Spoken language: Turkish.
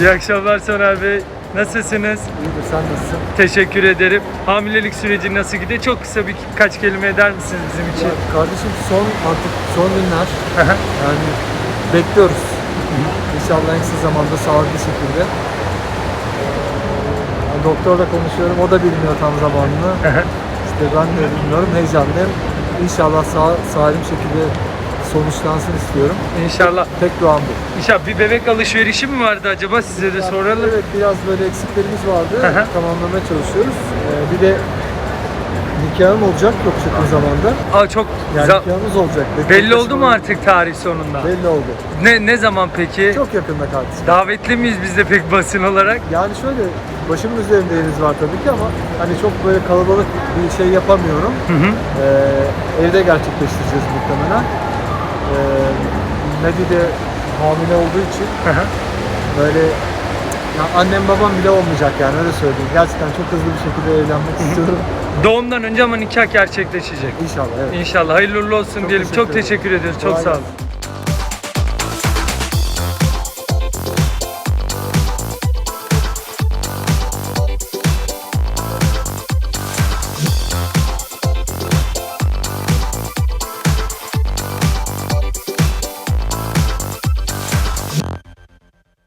İyi akşamlar Soner Bey. Nasılsınız? İyidir sen nasılsın? Teşekkür ederim. Hamilelik süreci nasıl gidiyor? Çok kısa birkaç kelime eder misiniz bizim için? Ya kardeşim son artık son günler yani bekliyoruz. İnşallah en kısa zamanda sağlıklı şekilde. Yani doktorla konuşuyorum o da bilmiyor tam zamanını. işte ben de bilmiyorum heyecanlıyım. İnşallah sağ, salim şekilde sonuçlansın istiyorum. İnşallah. Tek duam bu. İnşallah bir bebek alışverişi mi vardı acaba? Size de soralım. Evet biraz böyle eksiklerimiz vardı. Hı hı. Tamamlamaya çalışıyoruz. Ee, bir de nikahım olacak çok yakın zamanda. Aa çok Yani güzel. nikahımız olacak. Belli oldu mu artık tarih sonunda? Belli oldu. Ne ne zaman peki? Çok yakında kardeşim. Davetli miyiz biz de pek basın olarak? Yani şöyle başımın üzerinde yeriniz var tabii ki ama hani çok böyle kalabalık bir şey yapamıyorum. Hı hı. Ee, evde gerçekleştireceğiz muhtemelen. Ee, Nadi de hamile olduğu için böyle ya annem babam bile olmayacak yani öyle söyleyeyim. Gerçekten çok hızlı bir şekilde evlenmek istiyorum. Doğumdan önce ama nikah gerçekleşecek. İnşallah evet. İnşallah hayırlı uğurlu olsun Çok diyelim. Çok teşekkür ediyoruz. Çok Kolay sağ gelsin. olun.